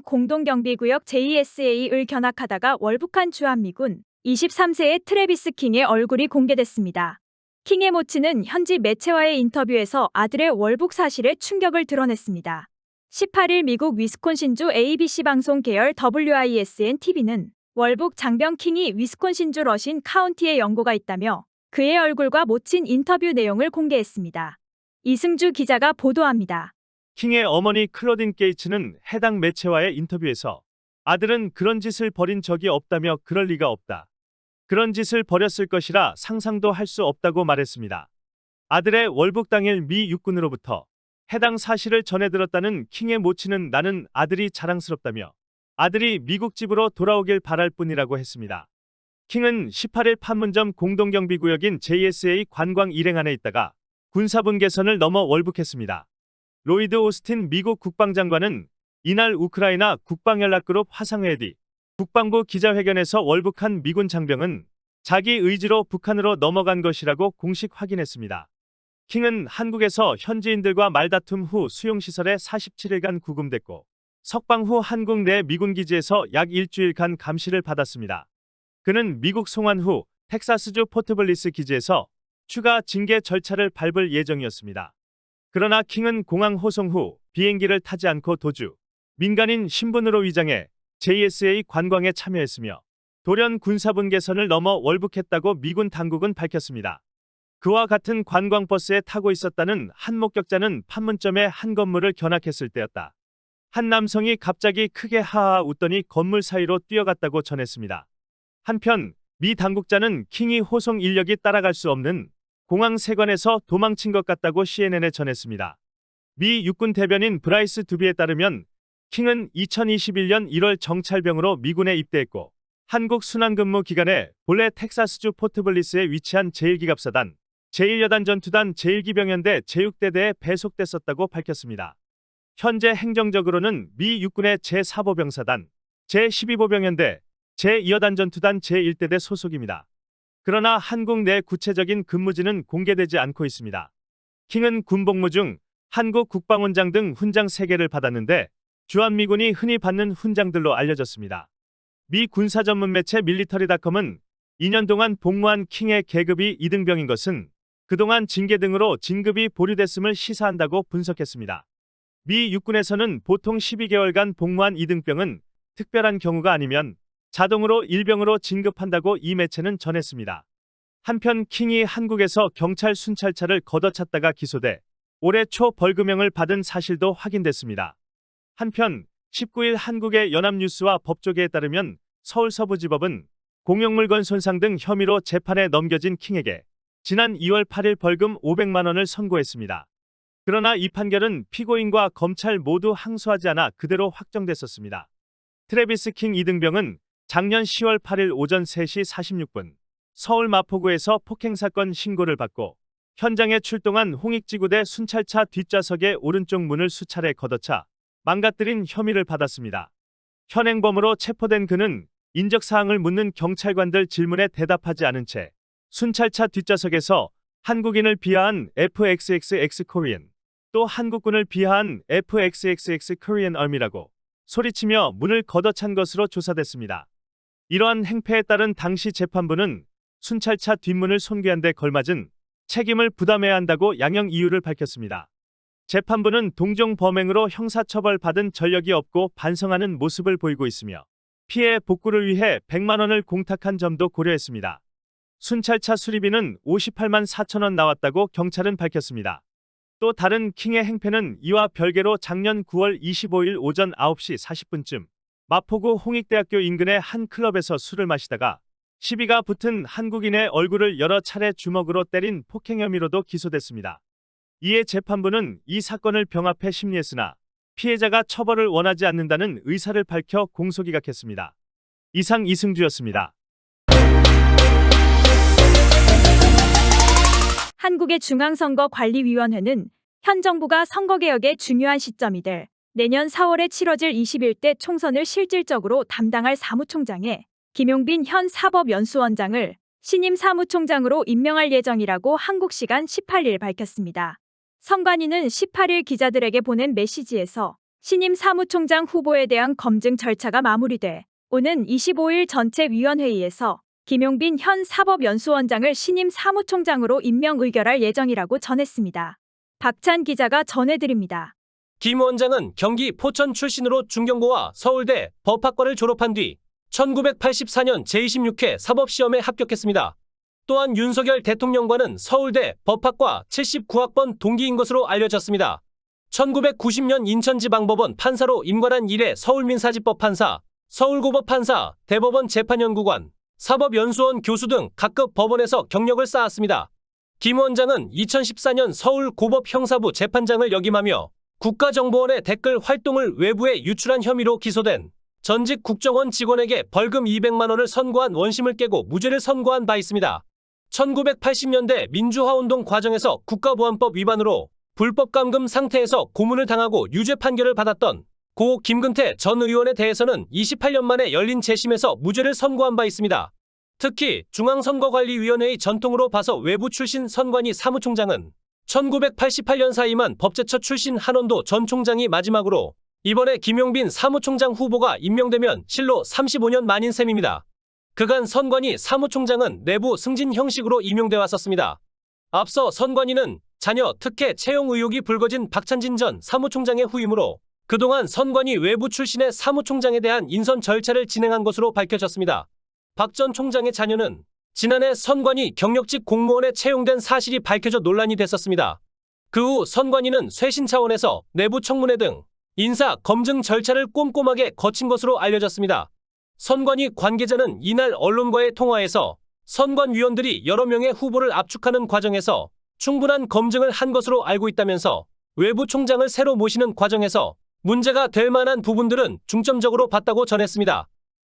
공동경비구역 JSA을 견학하다가 월북한 주한미군 23세의 트래비스 킹의 얼굴이 공개됐습니다. 킹의 모친은 현지 매체와의 인터뷰에서 아들의 월북 사실에 충격을 드러냈습니다. 18일 미국 위스콘신주 ABC 방송 계열 WISN TV는 월북 장병 킹이 위스콘신주 러신 카운티에 연고가 있다며 그의 얼굴과 모친 인터뷰 내용을 공개했습니다. 이승주 기자가 보도합니다. 킹의 어머니 클로딘 게이츠는 해당 매체와의 인터뷰에서 아들은 그런 짓을 벌인 적이 없다며 그럴 리가 없다. 그런 짓을 벌였을 것이라 상상도 할 수 없다고 말했습니다. 아들의 월북 당일 미 육군으로부터 해당 사실을 전해 들었다는 킹의 모친은 나는 아들이 자랑스럽다며 아들이 미국 집으로 돌아오길 바랄 뿐이라고 했습니다. 킹은 18일 판문점 공동경비구역인 JSA 관광 일행 안에 있다가 군사분 개선을 넘어 월북했습니다. 로이드 오스틴 미국 국방장관은 이날 우크라이나 국방연락그룹 화상회 뒤 국방부 기자회견에서 월북한 미군 장병은 자기 의지로 북한으로 넘어간 것이라고 공식 확인했습니다. 킹은 한국에서 현지인들과 말다툼 후 수용시설에 47일간 구금됐고 석방 후 한국 내 미군 기지에서 약 일주일간 감시를 받았습니다. 그는 미국 송환 후 텍사스주 포트블리스 기지에서 추가 징계 절차를 밟을 예정이었습니다. 그러나 킹은 공항 호송 후 비행기를 타지 않고 도주, 민간인 신분으로 위장해 JSA 관광에 참여했으며 돌연 군사분 개선을 넘어 월북했다고 미군 당국은 밝혔습니다. 그와 같은 관광버스에 타고 있었다는 한 목격자는 판문점의 한 건물을 견학했을 때였다. 한 남성이 갑자기 크게 하하 웃더니 건물 사이로 뛰어갔다고 전했습니다. 한편 미 당국자는 킹이 호송 인력이 따라갈 수 없는 공항 세관에서 도망친 것 같다고 CNN에 전했습니다. 미 육군 대변인 브라이스 두비에 따르면 킹은 2021년 1월 정찰병으로 미군에 입대했고 한국 순환근무 기간에 본래 텍사스주 포트블리스에 위치한 제1기갑사단, 제1여단 전투단 제1기병연대 제6대대에 배속됐었다고 밝혔습니다. 현재 행정적으로는 미 육군의 제4보병사단, 제12보병연대, 제2여단 전투단 제1대대 소속입니다. 그러나 한국 내 구체적인 근무지는 공개되지 않고 있습니다. 킹은 군복무 중 한국 국방훈장 등 훈장 3개를 받았는데 주한미군이 흔히 받는 훈장들로 알려졌습니다. 미 군사 전문 매체 밀리터리닷컴은 2년 동안 복무한 킹의 계급이 2등병인 것은 그동안 징계 등으로 진급이 보류됐음을 시사한다고 분석했습니다. 미 육군에서는 보통 12개월간 복무한 2등병은 특별한 경우가 아니면 자동으로 일병으로 진급한다고 이 매체는 전했습니다. 한편 킹이 한국에서 경찰 순찰차를 걷어찼다가 기소돼 올해 초 벌금형을 받은 사실도 확인됐습니다. 한편 19일 한국의 연합뉴스와 법조계에 따르면 서울 서부지법은 공용물건 손상 등 혐의로 재판에 넘겨진 킹에게 지난 2월 8일 벌금 500만 원을 선고했습니다. 그러나 이 판결은 피고인과 검찰 모두 항소하지 않아 그대로 확정됐었습니다. 트래비스 킹 이등병은 작년 10월 8일 오전 3시 46분 서울 마포구에서 폭행 사건 신고를 받고 현장에 출동한 홍익지구대 순찰차 뒷좌석의 오른쪽 문을 수차례 걷어차 망가뜨린 혐의를 받았습니다. 현행범으로 체포된 그는 인적 사항을 묻는 경찰관들 질문에 대답하지 않은 채 순찰차 뒷좌석에서 한국인을 비하한 FXXX 코리안 또 한국군을 비하한 FXXX 코리안 얼미라고 소리치며 문을 걷어찬 것으로 조사됐습니다. 이러한 행패에 따른 당시 재판부는 순찰차 뒷문을 손괴한 데 걸맞은 책임을 부담해야 한다고 양형 이유를 밝혔습니다. 재판부는 동종 범행으로 형사처벌 받은 전력이 없고 반성하는 모습을 보이고 있으며 피해 복구를 위해 100만 원을 공탁한 점도 고려했습니다. 순찰차 수리비는 58만 4천 원 나왔다고 경찰은 밝혔습니다. 또 다른 킹의 행패는 이와 별개로 작년 9월 25일 오전 9시 40분쯤 마포구 홍익대학교 인근의 한 클럽에서 술을 마시다가 시비가 붙은 한국인의 얼굴을 여러 차례 주먹으로 때린 폭행 혐의로도 기소됐습니다. 이에 재판부는 이 사건을 병합해 심리했으나 피해자가 처벌을 원하지 않는다는 의사를 밝혀 공소기각했습니다. 이상 이승주였습니다. 한국의 중앙선거관리위원회는 현 정부가 선거개혁의 중요한 시점이 될 내년 4월에 치러질 21대 총선을 실질적으로 담당할 사무총장에 김용빈 현 사법연수원장을 신임 사무총장으로 임명할 예정이라고 한국 시간 18일 밝혔습니다. 선관위는 18일 기자들에게 보낸 메시지에서 신임 사무총장 후보에 대한 검증 절차가 마무리돼 오는 25일 전체 위원회의에서 김용빈 현 사법연수원장을 신임 사무총장으로 임명 의결할 예정이라고 전했습니다. 박찬 기자가 전해드립니다. 김 원장은 경기 포천 출신으로 중경고와 서울대 법학과를 졸업한 뒤 1984년 제26회 사법시험에 합격했습니다. 또한 윤석열 대통령과는 서울대 법학과 79학번 동기인 것으로 알려졌습니다. 1990년 인천지방법원 판사로 임관한 이래 서울민사지법 판사, 서울고법 판사, 대법원 재판연구관, 사법연수원 교수 등 각급 법원에서 경력을 쌓았습니다. 김 원장은 2014년 서울고법 형사부 재판장을 역임하며 국가정보원의 댓글 활동을 외부에 유출한 혐의로 기소된 전직 국정원 직원에게 벌금 200만 원을 선고한 원심을 깨고 무죄를 선고한 바 있습니다. 1980년대 민주화운동 과정에서 국가보안법 위반으로 불법 감금 상태에서 고문을 당하고 유죄 판결을 받았던 고 김근태 전 의원에 대해서는 28년 만에 열린 재심에서 무죄를 선고한 바 있습니다. 특히 중앙선거관리위원회의 전통으로 봐서 외부 출신 선관위 사무총장은 1988년 사이만 법제처 출신 한원도 전 총장이 마지막으로 이번에 김용빈 사무총장 후보가 임명되면 실로 35년 만인 셈입니다. 그간 선관위 사무총장은 내부 승진 형식으로 임용돼 왔었습니다. 앞서 선관위는 자녀 특혜 채용 의혹이 불거진 박찬진 전 사무총장의 후임으로 그동안 선관위 외부 출신의 사무총장에 대한 인선 절차를 진행한 것으로 밝혀졌습니다. 박 전 총장의 자녀는 지난해 선관위 경력직 공무원에 채용된 사실이 밝혀져 논란이 됐었습니다. 그 후 선관위는 쇄신 차원에서 내부 청문회 등 인사 검증 절차를 꼼꼼하게 거친 것으로 알려졌습니다. 선관위 관계자는 이날 언론과의 통화에서 선관위원들이 여러 명의 후보를 압축하는 과정에서 충분한 검증을 한 것으로 알고 있다면서 외부 총장을 새로 모시는 과정에서 문제가 될 만한 부분들은 중점적으로 봤다고 전했습니다.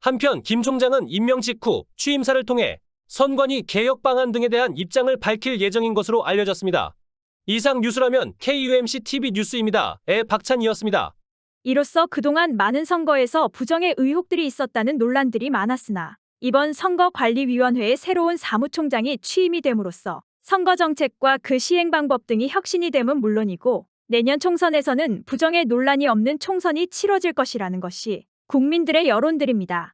한편 김 총장은 임명 직후 취임사를 통해 선관위 개혁 방안 등에 대한 입장을 밝힐 예정인 것으로 알려졌습니다. 이상 뉴스라면 KUMC TV 뉴스입니다. 의 박찬이었습니다. 이로써 그동안 많은 선거에서 부정의 의혹들이 있었다는 논란들이 많았으나 이번 선거관리위원회의 새로운 사무총장이 취임이 됨으로써 선거 정책과 그 시행 방법 등이 혁신이 됨은 물론이고 내년 총선에서는 부정의 논란이 없는 총선이 치러질 것이라는 것이 국민들의 여론들입니다.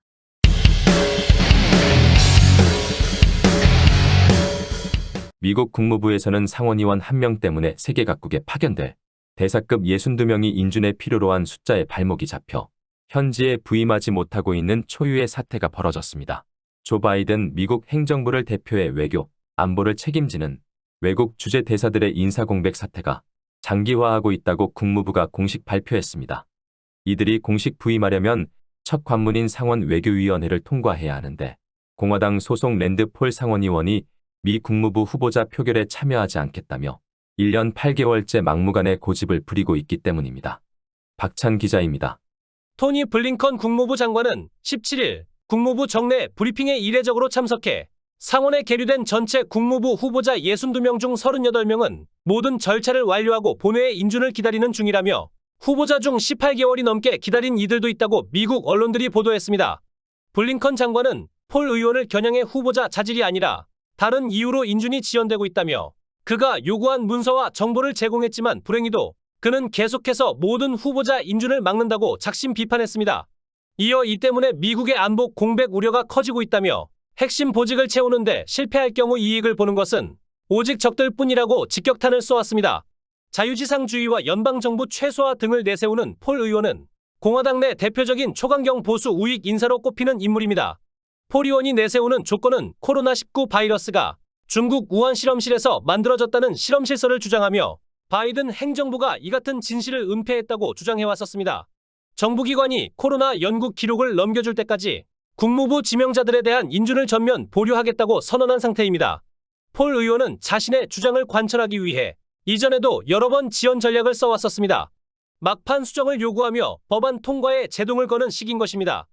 미국 국무부에서는 상원의원 한명 때문에 세계 각국에 파견돼 대사급 62명이 인준에 필요로 한 숫자에 발목이 잡혀 현지에 부임하지 못하고 있는 초유의 사태가 벌어졌습니다. 조 바이든 미국 행정부를 대표해 외교, 안보를 책임지는 외국 주재 대사들의 인사공백 사태가 장기화하고 있다고 국무부가 공식 발표했습니다. 이들이 공식 부임하려면 첫 관문인 상원 외교위원회를 통과해야 하는데 공화당 소속 랜드 폴 상원의원이 미 국무부 후보자 표결에 참여하지 않겠다며 1년 8개월째 막무가내 고집을 부리고 있기 때문입니다. 박찬 기자입니다. 토니 블링컨 국무부 장관은 17일 국무부 정례 브리핑에 이례적으로 참석해 상원에 계류된 전체 국무부 후보자 62명 중 38명은 모든 절차를 완료하고 본회의 인준을 기다리는 중이라며 후보자 중 18개월이 넘게 기다린 이들도 있다고 미국 언론들이 보도했습니다. 블링컨 장관은 폴 의원을 겨냥해 후보자 자질이 아니라 다른 이유로 인준이 지연되고 있다며 그가 요구한 문서와 정보를 제공했지만 불행히도 그는 계속해서 모든 후보자 인준을 막는다고 작심 비판했습니다. 이어 이 때문에 미국의 안보 공백 우려가 커지고 있다며 핵심 보직을 채우는데 실패할 경우 이익을 보는 것은 오직 적들 뿐이라고 직격탄을 쏘았습니다. 자유지상주의와 연방정부 최소화 등을 내세우는 폴 의원은 공화당 내 대표적인 초강경 보수 우익 인사로 꼽히는 인물입니다. 폴 의원이 내세우는 조건은 코로나19 바이러스가 중국 우한 실험실에서 만들어졌다는 실험실설을 주장하며 바이든 행정부가 이 같은 진실을 은폐했다고 주장해왔었습니다. 정부기관이 코로나 연구 기록을 넘겨줄 때까지 국무부 지명자들에 대한 인준을 전면 보류하겠다고 선언한 상태입니다. 폴 의원은 자신의 주장을 관철하기 위해 이전에도 여러 번 지연 전략을 써왔었습니다. 막판 수정을 요구하며 법안 통과에 제동을 거는 시기인 것입니다.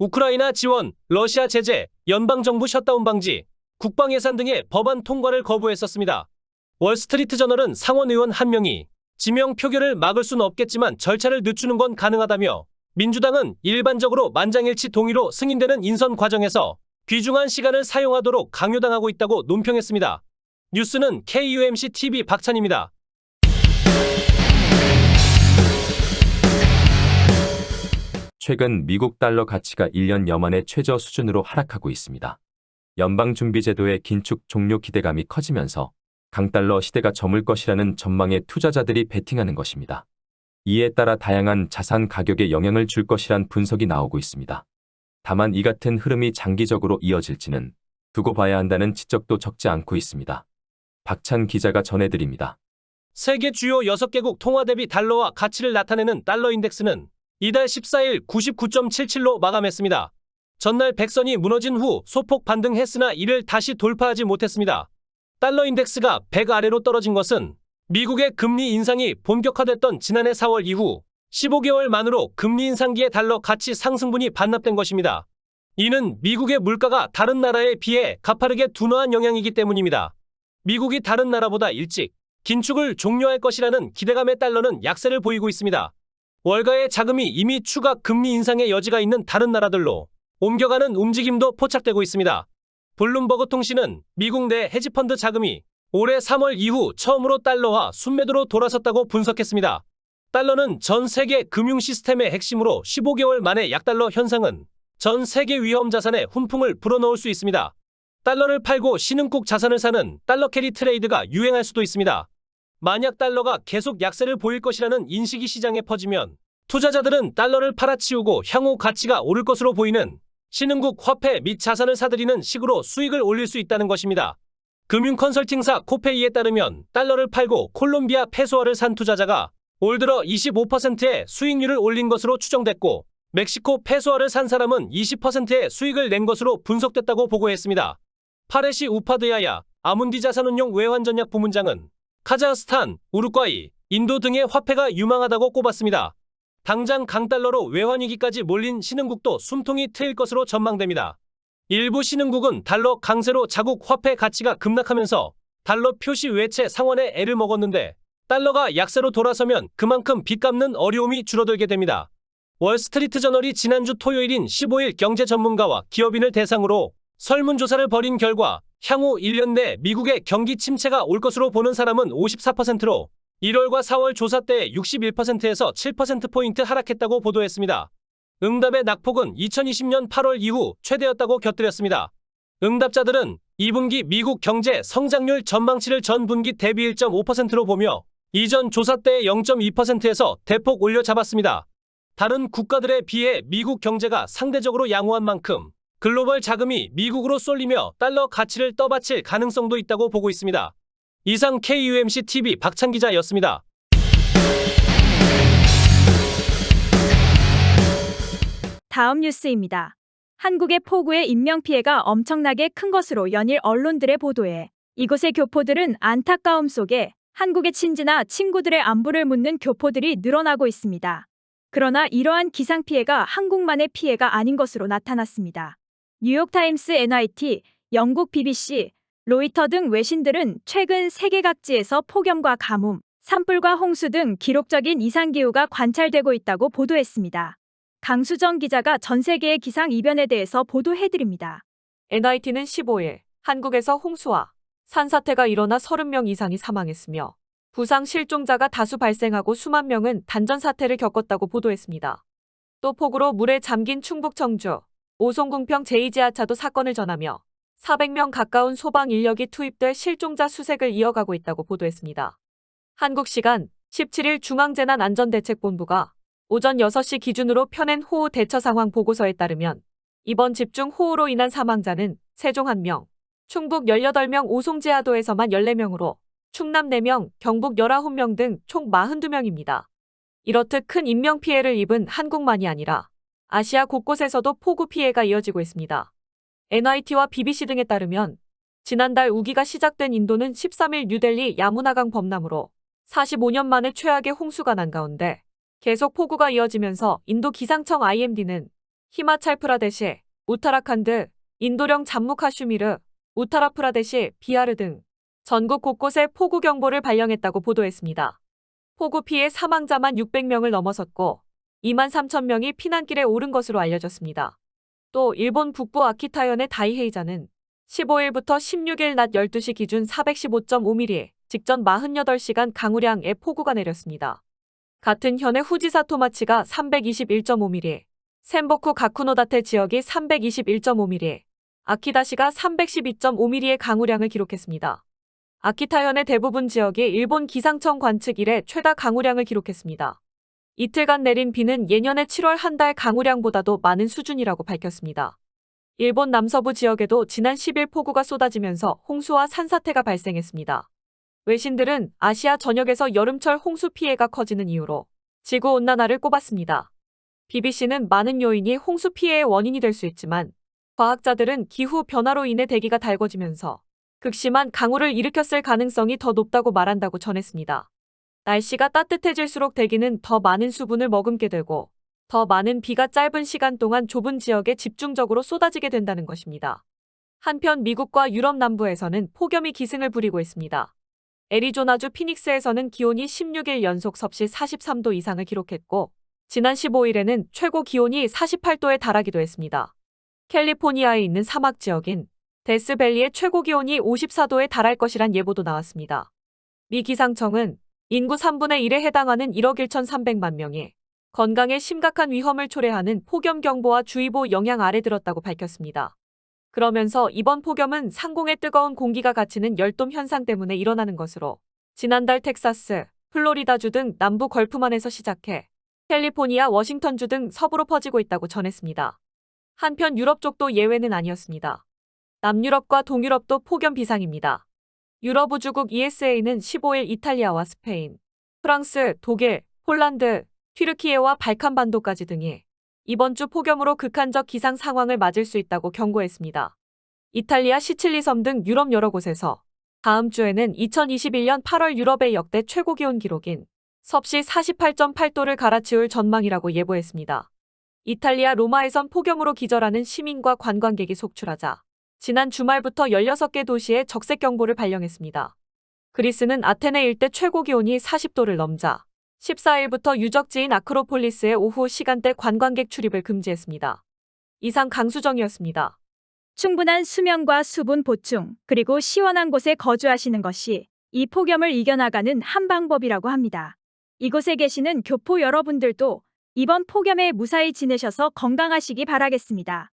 우크라이나 지원, 러시아 제재, 연방정부 셧다운 방지, 국방 예산 등의 법안 통과를 거부했었습니다. 월스트리트 저널은 상원 의원 한 명이 지명 표결을 막을 수는 없겠지만 절차를 늦추는 건 가능하다며 민주당은 일반적으로 만장일치 동의로 승인되는 인선 과정에서 귀중한 시간을 사용하도록 강요당하고 있다고 논평했습니다. 뉴스는 KUMC TV 박찬입니다. 최근 미국 달러 가치가 1년 여 만에 최저 수준으로 하락하고 있습니다. 연방준비제도의 긴축 종료 기대감이 커지면서 강달러 시대가 저물 것이라는 전망에 투자자들이 베팅하는 것입니다. 이에 따라 다양한 자산 가격에 영향을 줄 것이란 분석이 나오고 있습니다. 다만 이 같은 흐름이 장기적으로 이어질지는 두고 봐야 한다는 지적도 적지 않고 있습니다. 박찬 기자가 전해드립니다. 세계 주요 6개국 통화 대비 달러와 가치를 나타내는 달러 인덱스는 이달 14일 99.77로 마감했습니다. 전날 백선이 무너진 후 소폭 반등했으나 이를 다시 돌파하지 못했습니다. 달러 인덱스가 100 아래로 떨어진 것은 미국의 금리 인상이 본격화됐던 지난해 4월 이후 15개월 만으로 금리 인상기의 달러 가치 상승분이 반납된 것입니다. 이는 미국의 물가가 다른 나라에 비해 가파르게 둔화한 영향이기 때문입니다. 미국이 다른 나라보다 일찍 긴축을 종료할 것이라는 기대감에 달러는 약세를 보이고 있습니다. 월가의 자금이 이미 추가 금리 인상의 여지가 있는 다른 나라들로 옮겨가는 움직임도 포착되고 있습니다. 블룸버그 통신은 미국 내 헤지펀드 자금이 올해 3월 이후 처음으로 달러화 순매도로 돌아섰다고 분석했습니다. 달러는 전 세계 금융 시스템의 핵심으로 15개월 만에 약달러 현상은 전 세계 위험 자산에 훈풍을 불어넣을 수 있습니다. 달러를 팔고 신흥국 자산을 사는 달러 캐리 트레이드가 유행할 수도 있습니다. 만약 달러가 계속 약세를 보일 것이라는 인식이 시장에 퍼지면 투자자들은 달러를 팔아치우고 향후 가치가 오를 것으로 보이는 신흥국 화폐 및 자산을 사들이는 식으로 수익을 올릴 수 있다는 것입니다. 금융 컨설팅사 코페이에 따르면 달러를 팔고 콜롬비아 페소화를 산 투자자가 올 들어 25%의 수익률을 올린 것으로 추정됐고 멕시코 페소화를 산 사람은 20%의 수익을 낸 것으로 분석됐다고 보고했습니다. 파레시 우파드야야 아문디 자산운용 외환전략 부문장은 카자흐스탄, 우루과이, 인도 등의 화폐가 유망하다고 꼽았습니다. 당장 강달러로 외환위기까지 몰린 신흥국도 숨통이 트일 것으로 전망됩니다. 일부 신흥국은 달러 강세로 자국 화폐 가치가 급락하면서 달러 표시 외채 상환에 애를 먹었는데 달러가 약세로 돌아서면 그만큼 빚 갚는 어려움이 줄어들게 됩니다. 월스트리트 저널이 지난주 토요일인 15일 경제 전문가와 기업인을 대상으로 설문조사를 벌인 결과 향후 1년 내 미국의 경기 침체가 올 것으로 보는 사람은 54%로 1월과 4월 조사 때 61%에서 7%포인트 하락했다고 보도했습니다. 응답의 낙폭은 2020년 8월 이후 최대였다고 곁들였습니다. 응답자들은 2분기 미국 경제 성장률 전망치를 전 분기 대비 1.5%로 보며 이전 조사 때의 0.2%에서 대폭 올려 잡았습니다. 다른 국가들에 비해 미국 경제가 상대적으로 양호한 만큼 글로벌 자금이 미국으로 쏠리며 달러 가치를 떠받칠 가능성도 있다고 보고 있습니다. 이상 KUMC TV 박찬 기자였습니다. 다음 뉴스입니다. 한국의 폭우의 인명피해가 엄청나게 큰 것으로 연일 언론들의 보도에 이곳의 교포들은 안타까움 속에 한국의 친지나 친구들의 안부를 묻는 교포들이 늘어나고 있습니다. 그러나 이러한 기상피해가 한국만의 피해가 아닌 것으로 나타났습니다. 뉴욕타임스 NYT, 영국 BBC, 로이터 등 외신들은 최근 세계 각지에서 폭염과 가뭄, 산불과 홍수 등 기록적인 이상기후가 관찰되고 있다고 보도했습니다. 강수정 기자가 전 세계의 기상 이변에 대해서 보도해드립니다. NIT는 15일 한국에서 홍수와 산사태가 일어나 30명 이상이 사망했으며 부상 실종자가 다수 발생하고 수만 명은 단전 사태를 겪었다고 보도했습니다. 또 폭우로 물에 잠긴 충북 청주 오송궁평 제2지하차도 사건을 전하며 400명 가까운 소방 인력이 투입돼 실종자 수색을 이어가고 있다고 보도했습니다. 한국 시간 17일 중앙재난안전대책본부가 오전 6시 기준으로 펴낸 호우 대처 상황 보고서에 따르면 이번 집중 호우로 인한 사망자는 세종 1명, 충북 18명 오송제하도에서만 14명으로 충남 4명, 경북 19명 등 총 42명입니다. 이렇듯 큰 인명피해를 입은 한국만이 아니라 아시아 곳곳에서도 폭우 피해가 이어지고 있습니다. NIT와 BBC 등에 따르면 지난달 우기가 시작된 인도는 13일 뉴델리 야무나강 범람으로 45년 만에 최악의 홍수가 난 가운데 계속 폭우가 이어지면서 인도 기상청 IMD는 히마찰프라데시, 우타라칸드, 인도령 잠무 카슈미르, 우타라프라데시, 비하르 등 전국 곳곳에 폭우 경보를 발령했다고 보도했습니다. 폭우 피해 사망자만 600명을 넘어섰고 2만 3천 명이 피난길에 오른 것으로 알려졌습니다. 또 일본 북부 아키타현의 다이헤이자는 15일부터 16일 낮 12시 기준 415.5mm, 직전 48시간 강우량의 폭우가 내렸습니다. 같은 현의 후지사 토마치가 321.5mm, 센보쿠 가쿠노다테 지역이 321.5mm, 아키다시가 312.5mm의 강우량을 기록했습니다. 아키타현의 대부분 지역이 일본 기상청 관측 이래 최다 강우량을 기록했습니다. 이틀간 내린 비는 예년의 7월 한 달 강우량보다도 많은 수준이라고 밝혔습니다. 일본 남서부 지역에도 지난 10일 폭우가 쏟아지면서 홍수와 산사태가 발생했습니다. 외신들은 아시아 전역에서 여름철 홍수 피해가 커지는 이유로 지구온난화를 꼽았습니다. BBC는 많은 요인이 홍수 피해의 원인이 될 수 있지만 과학자들은 기후 변화로 인해 대기가 달궈지면서 극심한 강우를 일으켰을 가능성이 더 높다고 말한다고 전했습니다. 날씨가 따뜻해질수록 대기는 더 많은 수분을 머금게 되고 더 많은 비가 짧은 시간 동안 좁은 지역에 집중적으로 쏟아지게 된다는 것입니다. 한편 미국과 유럽 남부에서는 폭염이 기승을 부리고 있습니다. 애리조나주 피닉스에서는 기온이 16일 연속 섭씨 43도 이상을 기록했고 지난 15일에는 최고 기온이 48도에 달하기도 했습니다. 캘리포니아에 있는 사막 지역인 데스밸리의 최고 기온이 54도에 달할 것이란 예보도 나왔습니다. 미 기상청은 인구 3분의 1에 해당하는 1억 1,300만 명이 건강에 심각한 위험을 초래하는 폭염 경보와 주의보 영향 아래 들었다고 밝혔습니다. 그러면서 이번 폭염은 상공의 뜨거운 공기가 갇히는 열돔 현상 때문에 일어나는 것으로 지난달 텍사스, 플로리다주 등 남부 걸프만에서 시작해 캘리포니아, 워싱턴주 등 서부로 퍼지고 있다고 전했습니다. 한편 유럽 쪽도 예외는 아니었습니다. 남유럽과 동유럽도 폭염 비상입니다. 유럽 우주국 ESA는 15일 이탈리아와 스페인, 프랑스, 독일, 폴란드, 튀르키예와 발칸반도까지 등이 이번 주 폭염으로 극한적 기상 상황을 맞을 수 있다고 경고했습니다. 이탈리아 시칠리 섬 등 유럽 여러 곳에서 다음 주에는 2021년 8월 유럽의 역대 최고 기온 기록인 섭씨 48.8도를 갈아치울 전망이라고 예보했습니다. 이탈리아 로마에선 폭염으로 기절하는 시민과 관광객이 속출하자 지난 주말부터 16개 도시에 적색 경보를 발령했습니다. 그리스는 아테네 일대 최고 기온이 40도를 넘자 14일부터 유적지인 아크로폴리스의 오후 시간대 관광객 출입을 금지했습니다. 이상 강수정이었습니다. 충분한 수면과 수분 보충, 그리고 시원한 곳에 거주하시는 것이 이 폭염을 이겨나가는 한 방법이라고 합니다. 이곳에 계시는 교포 여러분들도 이번 폭염에 무사히 지내셔서 건강하시기 바라겠습니다.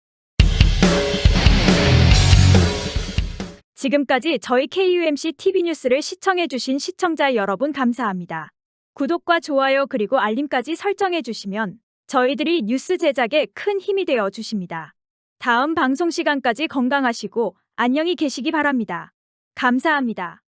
지금까지 저희 KUMC TV 뉴스를 시청해주신 시청자 여러분 감사합니다. 구독과 좋아요 그리고 알림까지 설정해주시면 저희들이 뉴스 제작에 큰 힘이 되어 주십니다. 다음 방송 시간까지 건강하시고 안녕히 계시기 바랍니다. 감사합니다.